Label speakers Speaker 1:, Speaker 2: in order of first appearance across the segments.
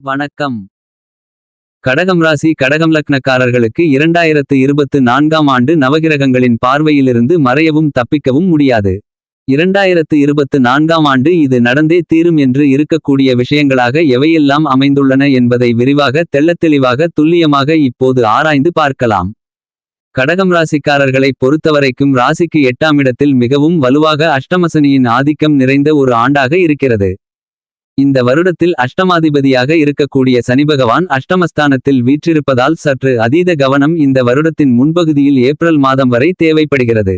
Speaker 1: வணக்கம். கடகம் ராசி கடகம் லக்னக்காரர்களுக்கு இரண்டாயிரத்து இருபத்து நான்காம் ஆண்டு நவகிரகங்களின் பார்வையிலிருந்து மறையவும் தப்பிக்கவும் முடியாது. இரண்டாயிரத்து இருபத்து நான்காம் ஆண்டு இது நடந்தே தீரும் என்று இருக்கக்கூடிய விஷயங்களாக எவையெல்லாம் அமைந்துள்ளன என்பதை விரிவாக தெள்ளத்தெளிவாக துல்லியமாக இப்போது ஆராய்ந்து பார்க்கலாம். கடகம் ராசிக்காரர்களைப் பொறுத்தவரைக்கும் ராசிக்கு எட்டாம் இடத்தில் மிகவும் வலுவாக அஷ்டமசனியின் ஆதிக்கம் நிறைந்த ஒரு ஆண்டாக இருக்கிறது. இந்த வருடத்தில் அஷ்டமாதிபதியாக இருக்கக்கூடிய சனிபகவான் அஷ்டமஸ்தானத்தில் வீற்றிருப்பதால் சற்று அதீத கவனம் இந்த வருடத்தின் முன்பகுதியில் ஏப்ரல் மாதம் வரை தேவைப்படுகிறது.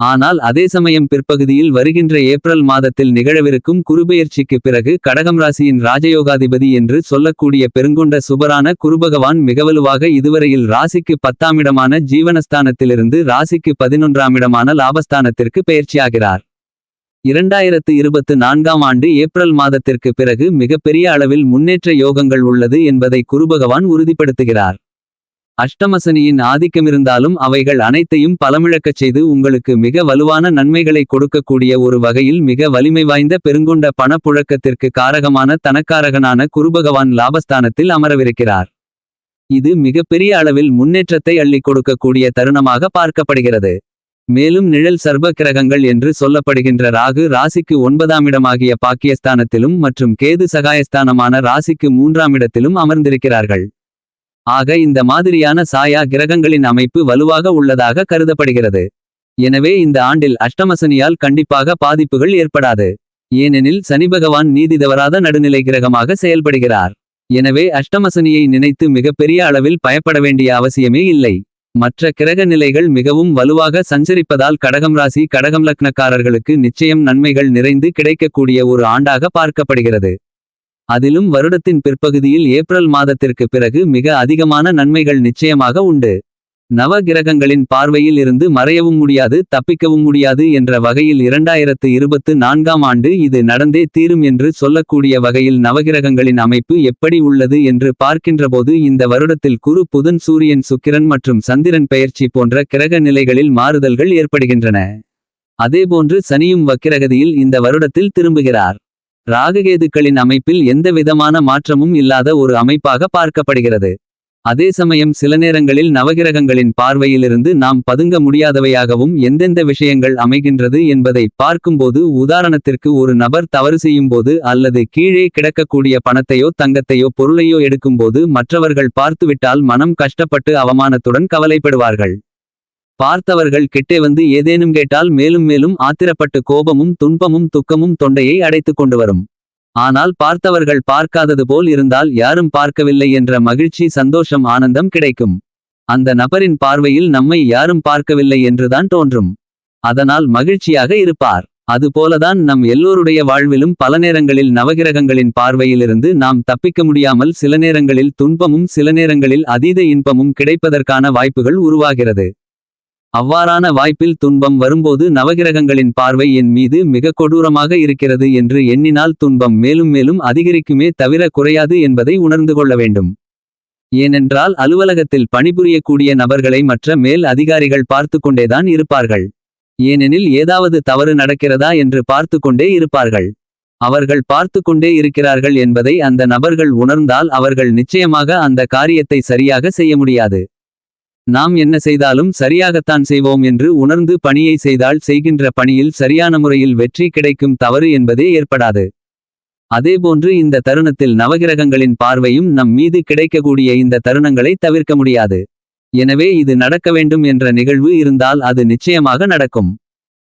Speaker 1: ஆனால் அதே சமயம் பிற்பகுதியில் வருகின்ற ஏப்ரல் மாதத்தில் நிகழவிருக்கும் குருபெயர்ச்சிக்கு பிறகு கடகம் ராசியின் ராஜயோகாதிபதி என்று சொல்லக்கூடிய பெருங்கொண்ட சுபரான குருபகவான் மிகவலுவாக இதுவரையில் ராசிக்கு பத்தாமிடமான ஜீவனஸ்தானத்திலிருந்து ராசிக்கு பதினொன்றாமிடமான லாபஸ்தானத்திற்கு பெயர்ச்சியாகிறார். இரண்டாயிரத்து இருபத்து நான்காம் ஆண்டு ஏப்ரல் மாதத்திற்கு பிறகு மிகப்பெரிய அளவில் முன்னேற்ற யோகங்கள் உள்ளது என்பதை குருபகவான் உறுதிப்படுத்துகிறார். அஷ்டமசனியின் ஆதிக்கமிருந்தாலும் அவைகள் அனைத்தையும் பலமிழக்கச் செய்து உங்களுக்கு மிக வலுவான நன்மைகளை கொடுக்கக்கூடிய ஒரு வகையில் மிக வலிமை வாய்ந்த பெருங்கொண்ட பணப்புழக்கத்திற்கு காரகமான தனக்காரகனான குருபகவான் லாபஸ்தானத்தில் அமரவிருக்கிறார். இது மிகப்பெரிய அளவில் முன்னேற்றத்தை அள்ளிக் கொடுக்கக்கூடிய தருணமாக பார்க்கப்படுகிறது. மேலும் நிழல் சர்வ கிரகங்கள் என்று சொல்லப்படுகின்ற ராகு ராசிக்கு ஒன்பதாம் இடமாகிய பாக்கியஸ்தானத்திலும் மற்றும் கேது சகாயஸ்தானமான ராசிக்கு மூன்றாம் இடத்திலும் அமர்ந்திருக்கிறார்கள். ஆக இந்த மாதிரியான சாயா கிரகங்களின் அமைப்பு வலுவாக உள்ளதாக கருதப்படுகிறது. எனவே இந்த ஆண்டில் அஷ்டமசனியால் கண்டிப்பாக பாதிப்புகள் ஏற்படாது. ஏனெனில் சனிபகவான் நீதி தவறாத நடுநிலை கிரகமாக செயல்படுகிறார். எனவே அஷ்டமசனியை நினைத்து மிகப்பெரிய அளவில் பயப்பட வேண்டிய அவசியமே இல்லை. மற்ற கிரக நிலைகள் மிகவும் வலுவாக சஞ்சரிப்பதால் கடகம் ராசி கடகம் லக்னக்காரர்களுக்கு நிச்சயம் நன்மைகள் நிறைந்து கிடைக்கக்கூடிய ஒரு ஆண்டாக பார்க்கப்படுகிறது. அதிலும் வருடத்தின் பிற்பகுதியில் ஏப்ரல் மாதத்திற்கு பிறகு மிக அதிகமான நன்மைகள் நிச்சயமாக உண்டு. நவ கிரகங்களின் பார்வையில் இருந்து மறையவும் முடியாது தப்பிக்கவும் முடியாது என்ற வகையில் இரண்டாயிரத்து இருபத்து நான்காம் ஆண்டு இது நடந்தே தீரும் என்று சொல்லக்கூடிய வகையில் நவகிரகங்களின் அமைப்பு எப்படி உள்ளது என்று பார்க்கின்றபோது இந்த வருடத்தில் குரு புதன் சூரியன் சுக்கிரன் மற்றும் சந்திரன் பெயர்ச்சி போன்ற கிரக நிலைகளில் மாறுதல்கள் ஏற்படுகின்றன. அதேபோன்று சனியும் வக்கிரகதியில் இந்த வருடத்தில் திரும்புகிறார். ராககேதுக்களின் அமைப்பில் எந்தவிதமான மாற்றமும் இல்லாத ஒரு அமைப்பாக பார்க்கப்படுகிறது. அதே சமயம் சில நேரங்களில் நவகிரகங்களின் பார்வையிலிருந்து நாம் பதுங்க முடியாதவையாகவும் எந்தெந்த விஷயங்கள் அமைகின்றது என்பதை பார்க்கும்போது உதாரணத்திற்கு ஒரு நபர் தவறு செய்யும்போது அல்லது கீழே கிடக்கக்கூடிய பணத்தையோ தங்கத்தையோ பொருளையோ எடுக்கும்போது மற்றவர்கள் பார்த்துவிட்டால் மனம் கஷ்டப்பட்டு அவமானத்துடன் கவலைப்படுவார்கள். பார்த்தவர்கள் கிட்டே வந்து ஏதேனும் கேட்டால் மேலும் மேலும் ஆத்திரப்பட்டு கோபமும் துன்பமும் துக்கமும் தொண்டையை அடைத்துக் கொண்டு வரும். ஆனால் பார்த்தவர்கள் பார்க்காதது போல் இருந்தால் யாரும் பார்க்கவில்லை என்ற மகிழ்ச்சி சந்தோஷம் ஆனந்தம் கிடைக்கும். அந்த நபரின் பார்வையில் நம்மை யாரும் பார்க்கவில்லை என்றுதான் தோன்றும். அதனால் மகிழ்ச்சியாக இருப்பார். அதுபோலதான் நம் எல்லோருடைய வாழ்விலும் பல நேரங்களில் நவகிரகங்களின் பார்வையிலிருந்து நாம் தப்பிக்க முடியாமல் சில நேரங்களில் துன்பமும் சில நேரங்களில் அதீத இன்பமும் கிடைப்பதற்கான வாய்ப்புகள் உருவாகிறது. அவ்வாறான வாய்ப்பில் துன்பம் வரும்போது நவகிரகங்களின் பார்வை என் மீது மிக கொடூரமாக இருக்கிறது என்று எண்ணினால் துன்பம் மேலும் மேலும் அதிகரிக்குமே தவிர குறையாது என்பதை உணர்ந்து கொள்ள வேண்டும். ஏனென்றால் அலுவலகத்தில் பணிபுரியக்கூடிய நபர்களை மற்ற மேல் அதிகாரிகள் பார்த்து கொண்டேதான் இருப்பார்கள். ஏனெனில் ஏதாவது தவறு நடக்கிறதா என்று பார்த்து கொண்டே இருப்பார்கள். அவர்கள் பார்த்து கொண்டே இருக்கிறார்கள் என்பதை அந்த நபர்கள் உணர்ந்தால் அவர்கள் நிச்சயமாக அந்த காரியத்தை சரியாக செய்ய முடியாது. நாம் என்ன செய்தாலும் சரியாகத்தான் செய்வோம் என்று உணர்ந்து பணியை செய்தால் செய்கின்ற பணியில் சரியான முறையில் வெற்றி கிடைக்கும் தவறு என்பதே ஏற்படாது. அதேபோன்று இந்த தருணத்தில் நவகிரகங்களின் பார்வையும் நம் மீது கிடைக்கக்கூடிய இந்த தருணங்களை தவிர்க்க முடியாது. எனவே இது நடக்க வேண்டும் என்ற நிகழ்வு இருந்தால் அது நிச்சயமாக நடக்கும்.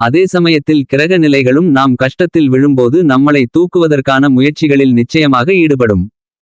Speaker 1: அதே சமயத்தில் கிரக நிலைகளும் நாம் கஷ்டத்தில் விழும்போது நம்மளை தூக்குவதற்கான முயற்சிகளில் நிச்சயமாக ஈடுபடும்.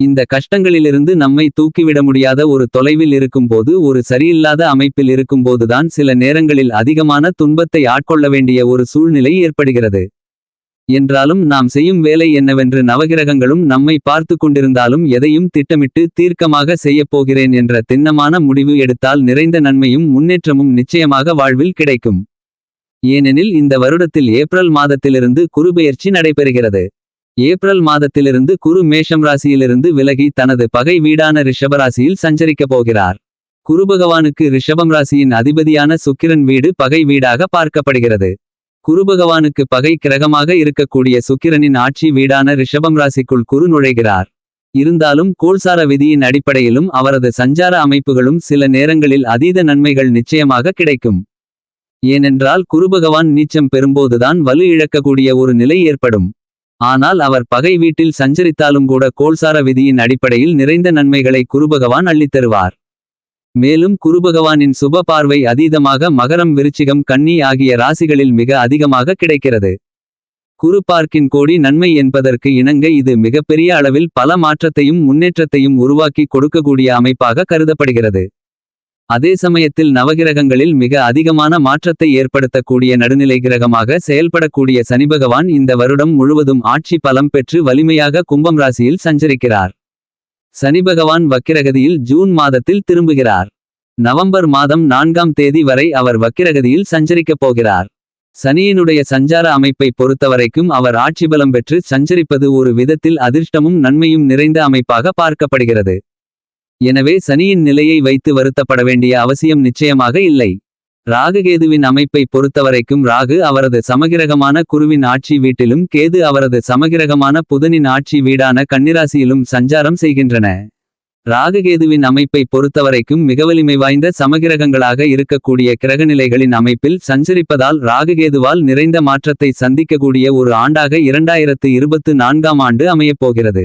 Speaker 1: இந்த கஷ்டங்களிலிருந்து நம்மை தூக்கிவிட முடியாத ஒரு தொலைவில் இருக்கும்போது ஒரு சரியில்லாத அமைப்பில் இருக்கும்போதுதான் சில நேரங்களில் அதிகமான துன்பத்தை ஆட்கொள்ள வேண்டிய ஒரு சூழ்நிலை ஏற்படுகிறது. என்றாலும் நாம் செய்யும் வேலை என்னவென்று நவகிரகங்களும் நம்மை பார்த்து கொண்டிருந்தாலும் எதையும் திட்டமிட்டு தீர்க்கமாக செய்யப் போகிறேன் என்ற திண்ணமான முடிவு எடுத்தால் நிறைந்த நன்மையும் முன்னேற்றமும் நிச்சயமாக வாழ்வில் கிடைக்கும். ஏனெனில் இந்த வருடத்தில் ஏப்ரல் மாதத்திலிருந்து குருபெயர்ச்சி நடைபெறுகிறது. ஏப்ரல் மாதத்திலிருந்து குரு மேஷம் ராசியிலிருந்து விலகி தனது பகை வீடான ரிஷபராசியில் சஞ்சரிக்கப் போகிறார். குருபகவானுக்கு ரிஷபம் ராசியின் அதிபதியான சுக்கிரன் வீடு பகை வீடாக பார்க்கப்படுகிறது. குருபகவானுக்கு பகை கிரகமாக இருக்கக்கூடிய சுக்கிரனின் ஆட்சி வீடான ரிஷபம் ராசிக்குள் குரு நுழைகிறார். இருந்தாலும் கோல்சார விதியின் அடிப்படையிலும் அவரது சஞ்சார அமைப்புகளும் சில நேரங்களில் அதீத நன்மைகள் நிச்சயமாக கிடைக்கும். ஏனென்றால் குருபகவான் நீச்சம் பெறும்போதுதான் வலு இழக்கக்கூடிய ஒரு நிலை ஏற்படும். ஆனால் அவர் பகை வீட்டில் சஞ்சரித்தாலும் கூட கோல்சார விதியின் அடிப்படையில் நிறைந்த நன்மைகளை குருபகவான் அள்ளித்தருவார். மேலும் குருபகவானின் சுப பார்வை அதீதமாக மகரம் விருச்சிகம் கன்னி ஆகிய ராசிகளில் மிக அதிகமாக கிடைக்கிறது. குரு பார்க்கின் கோடி நன்மை என்பதற்கு இணங்க இது மிகப்பெரிய அளவில் பல மாற்றத்தையும் முன்னேற்றத்தையும் உருவாக்கி கொடுக்கக்கூடிய அமைப்பாக கருதப்படுகிறது. அதே சமயத்தில் நவகிரகங்களில் மிக அதிகமான மாற்றத்தை ஏற்படுத்தக்கூடிய நடுநிலை கிரகமாக செயல்படக்கூடிய சனிபகவான் இந்த வருடம் முழுவதும் ஆட்சி பலம் பெற்று வலிமையாக கும்பம் ராசியில் சஞ்சரிக்கிறார். சனிபகவான் வக்கிரகதியில் ஜூன் மாதத்தில் திரும்புகிறார். நவம்பர் மாதம் நான்காம் தேதி வரை அவர் வக்கிரகதியில் சஞ்சரிக்கப் போகிறார். சனியினுடைய சஞ்சார அமைப்பை பொறுத்தவரைக்கும் அவர் ஆட்சி பலம் பெற்று சஞ்சரிப்பது ஒரு விதத்தில் அதிர்ஷ்டமும் நன்மையும் நிறைந்த அமைப்பாக பார்க்கப்படுகிறது. எனவே சனியின் நிலையை வைத்து வருத்தப்பட வேண்டிய அவசியம் நிச்சயமாக இல்லை. ராகுகேதுவின் அமைப்பை பொறுத்தவரைக்கும் ராகு அவரது சமகிரகமான குருவின் ஆட்சி வீட்டிலும் கேது அவரது சமகிரகமான புதனின் ஆட்சி வீடான கன்னிராசியிலும் சஞ்சாரம் செய்கின்றன. ராகுகேதுவின் அமைப்பை பொறுத்தவரைக்கும் மிகவலிமை வாய்ந்த சமகிரகங்களாக இருக்கக்கூடிய கிரகநிலைகளின் அமைப்பில் சஞ்சரிப்பதால் ராககேதுவால் நிறைந்த மாற்றத்தை சந்திக்கக்கூடிய ஒரு ஆண்டாக இரண்டாயிரத்து இருபத்து நான்காம் ஆண்டு அமையப்போகிறது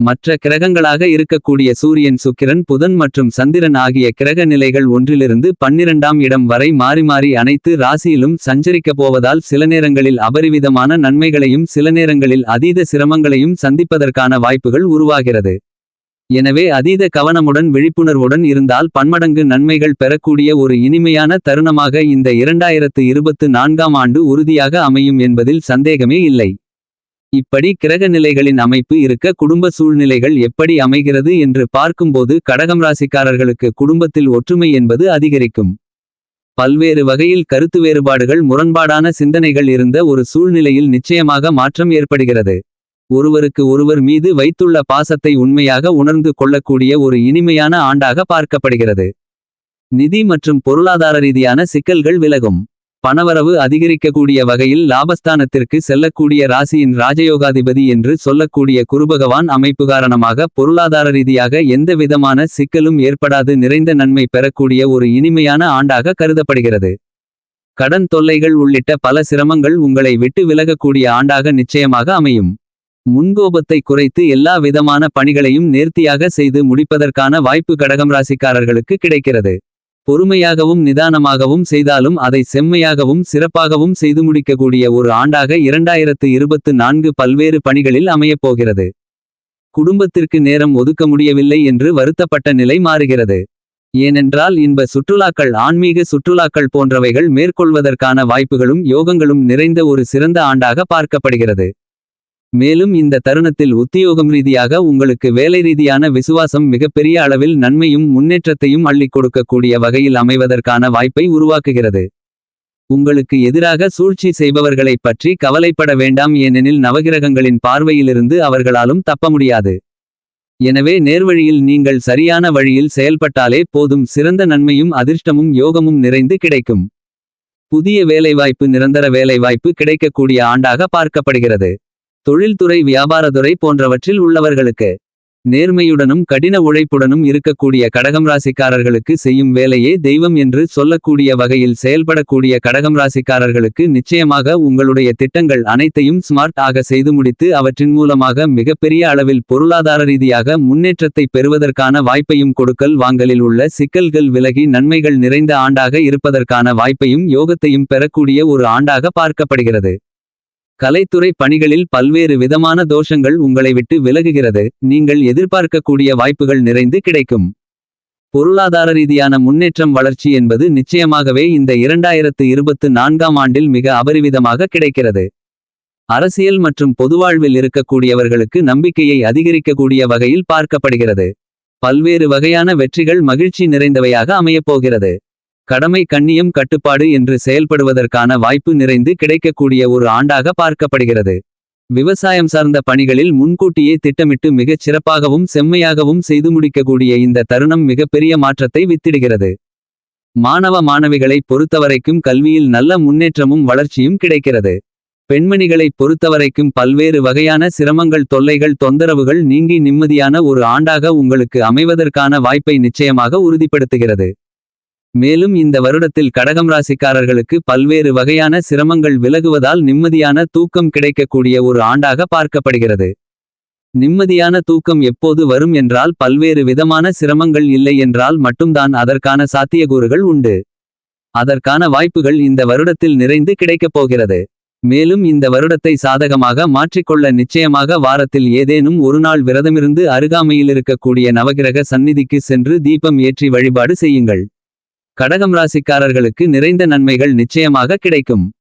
Speaker 1: மற்ற கிரகங்களாக இருக்கக்கூடிய சூரியன் சுக்கிரன் புதன் மற்றும் சந்திரன் ஆகிய கிரக நிலைகள் ஒன்றிலிருந்து பன்னிரண்டாம் இடம் வரை மாறி மாறி அனைத்து ராசியிலும் சஞ்சரிக்கப் போவதால் சில நேரங்களில் அபரிவிதமான நன்மைகளையும் சில நேரங்களில் அதீத சிரமங்களையும் சந்திப்பதற்கான வாய்ப்புகள் உருவாகிறது. எனவே அதீத கவனமுடன் விழிப்புணர்வுடன் இருந்தால் பன்மடங்கு நன்மைகள் பெறக்கூடிய ஒரு இனிமையான தருணமாக இந்த இரண்டாயிரத்து இருபத்து நான்காம் ஆண்டு உறுதியாக அமையும் என்பதில் சந்தேகமே இல்லை. இப்படி கிரக நிலைகளின் அமைப்பு இருக்க குடும்ப சூழ்நிலைகள் எப்படி அமைகிறது என்று பார்க்கும்போது கடகம் ராசிக்காரர்களுக்கு குடும்பத்தில் ஒற்றுமை என்பது அதிகரிக்கும். பல்வேறு வகையில் கருத்து வேறுபாடுகள் முரண்பாடான சிந்தனைகள் இருந்த ஒரு சூழ்நிலையில் நிச்சயமாக மாற்றம் ஏற்படுகிறது. ஒருவருக்கு ஒருவர் மீது வைத்துள்ள பாசத்தை உண்மையாக உணர்ந்து கொள்ளக்கூடிய ஒரு இனிமையான ஆண்டாக பார்க்கப்படுகிறது. நிதி மற்றும் பொருளாதார ரீதியான சிக்கல்கள் விலகும். பணவரவு அதிகரிக்கக்கூடிய வகையில் லாபஸ்தானத்திற்கு செல்லக்கூடிய ராசியின் ராஜயோகாதிபதி என்று சொல்லக்கூடிய குருபகவான் அமைப்பு காரணமாக பொருளாதார ரீதியாக எந்த விதமான சிக்கலும் ஏற்படாது நிறைந்த நன்மை பெறக்கூடிய ஒரு இனிமையான ஆண்டாக கருதப்படுகிறது. கடன் தொல்லைகள் உள்ளிட்ட பல சிரமங்கள் உங்களை விட்டு விலகக்கூடிய ஆண்டாக நிச்சயமாக அமையும். முன்கோபத்தை குறைத்து எல்லா விதமான பணிகளையும் நேர்த்தியாக செய்து முடிப்பதற்கான வாய்ப்பு கடகம் ராசிக்காரர்களுக்கு கிடைக்கிறது. பொறுமையாகவும் நிதானமாகவும் செய்தாலும் அதை செம்மையாகவும் சிறப்பாகவும் செய்து முடிக்கக்கூடிய ஒரு ஆண்டாக இரண்டாயிரத்து இருபத்து நான்கு பல்வேறு பணிகளில் அமையப்போகிறது. குடும்பத்திற்கு நேரம் ஒதுக்க முடியவில்லை என்று வருத்தப்பட்ட நிலை மாறுகிறது. ஏனென்றால் இன்ப சுற்றுலாக்கள் ஆன்மீக சுற்றுலாக்கள் போன்றவைகள் மேற்கொள்வதற்கான வாய்ப்புகளும் யோகங்களும் நிறைந்த ஒரு சிறந்த ஆண்டாக பார்க்கப்படுகிறது. மேலும் இந்த தருணத்தில் உத்தியோகம் ரீதியாக உங்களுக்கு வேலை ரீதியான விசுவாசம் மிகப்பெரிய அளவில் நன்மையும் முன்னேற்றத்தையும் அள்ளிக் கொடுக்கக்கூடிய வகையில் அமைவதற்கான வாய்ப்பை உருவாக்குகிறது. உங்களுக்கு எதிராக சூழ்ச்சி செய்பவர்களைப் பற்றி கவலைப்பட வேண்டாம் ஏனெனில் நவகிரகங்களின் பார்வையிலிருந்து அவர்களாலும் தப்ப முடியாது. எனவே நேர்வழியில் நீங்கள் சரியான வழியில் செயல்பட்டாலே போதும் சிறந்த நன்மையும் அதிர்ஷ்டமும் யோகமும் நிறைந்து கிடைக்கும். புதிய வேலைவாய்ப்பு நிரந்தர வேலைவாய்ப்பு கிடைக்கக்கூடிய ஆண்டாக பார்க்கப்படுகிறது. தொழில்துறை வியாபாரத்துறை போன்றவற்றில் உள்ளவர்களுக்கு நேர்மையுடனும் கடின உழைப்புடனும் இருக்கக்கூடிய கடகம் ராசிக்காரர்களுக்கு செய்யும் வேலையே தெய்வம் என்று சொல்லக்கூடிய வகையில் செயல்படக்கூடிய கடகம் ராசிக்காரர்களுக்கு நிச்சயமாக உங்களுடைய திட்டங்கள் அனைத்தையும் ஸ்மார்ட் ஆக செய்து முடித்து அவற்றின் மூலமாக மிகப்பெரிய அளவில் பொருளாதார ரீதியாக முன்னேற்றத்தை பெறுவதற்கான வாய்ப்பையும் கொடுக்கல் வாங்கலில் உள்ள சிக்கல்கள் விலகி நன்மைகள் நிறைந்த ஆண்டாக இருப்பதற்கான வாய்ப்பையும் யோகத்தையும் பெறக்கூடிய ஒரு ஆண்டாக பார்க்கப்படுகிறது. கலைத்துறை பணிகளில் பல்வேறு விதமான தோஷங்கள் உங்களை விட்டு விலகுகிறது. நீங்கள் எதிர்பார்க்கக்கூடிய வாய்ப்புகள் நிறைந்து கிடைக்கும். பொருளாதார ரீதியான முன்னேற்றம் வளர்ச்சி என்பது நிச்சயமாகவே இந்த இரண்டாயிரத்து இருபத்து நான்காம் ஆண்டில் மிக அபரிவிதமாக கிடைக்கிறது. அரசியல் மற்றும் பொதுவாழ்வில் இருக்கக்கூடியவர்களுக்கு நம்பிக்கையை அதிகரிக்கக்கூடிய வகையில் பார்க்கப்படுகிறது. பல்வேறு வகையான வெற்றிகள் மகிழ்ச்சி நிறைந்தவையாக அமையப்போகிறது கடமை கண்ணியம் கட்டுப்பாடு என்று செயல்படுவதற்கான வாய்ப்பு நிறைந்து கிடைக்கக்கூடிய ஒரு ஆண்டாக பார்க்கப்படுகிறது. விவசாயம் சார்ந்த பணிகளில் முன்கூட்டியே திட்டமிட்டு மிகச் சிறப்பாகவும் செம்மையாகவும் செய்து முடிக்கக்கூடிய இந்த தருணம் மிகப்பெரிய மாற்றத்தை வித்திடுகிறது. மாணவ மாணவிகளை பொறுத்தவரைக்கும் கல்வியில் நல்ல முன்னேற்றமும் வளர்ச்சியும் கிடைக்கிறது. பெண்மணிகளை பொறுத்தவரைக்கும் பல்வேறு வகையான சிரமங்கள் தொல்லைகள் தொந்தரவுகள் நீங்கி நிம்மதியான ஒரு ஆண்டாக உங்களுக்கு அமைவதற்கான வாய்ப்பை நிச்சயமாக உறுதிப்படுத்துகிறது. மேலும் இந்த வருடத்தில் கடகம் ராசிக்காரர்களுக்கு பல்வேறு வகையான சிரமங்கள் விலகுவதால் நிம்மதியான தூக்கம் கிடைக்கக்கூடிய ஒரு ஆண்டாக பார்க்கப்படுகிறது. நிம்மதியான தூக்கம் எப்போது வரும் என்றால் பல்வேறு விதமான சிரமங்கள் இல்லை என்றால் மட்டும்தான் அதற்கான சாத்தியக்கூறுகள் உண்டு. அதற்கான வாய்ப்புகள் இந்த வருடத்தில் நிறைந்து கிடைக்கப் போகிறது. மேலும் இந்த வருடத்தை சாதகமாக மாற்றிக்கொள்ள நிச்சயமாக வாரத்தில் ஏதேனும் ஒரு நாள் விரதமிருந்து அருகாமையில் இருக்கக்கூடிய நவகிரக சந்நிதிக்கு சென்று தீபம் ஏற்றி வழிபாடு செய்யுங்கள். கடகம் ராசிக்காரர்களுக்கு நிறைந்த நன்மைகள் நிச்சயமாக கிடைக்கும்.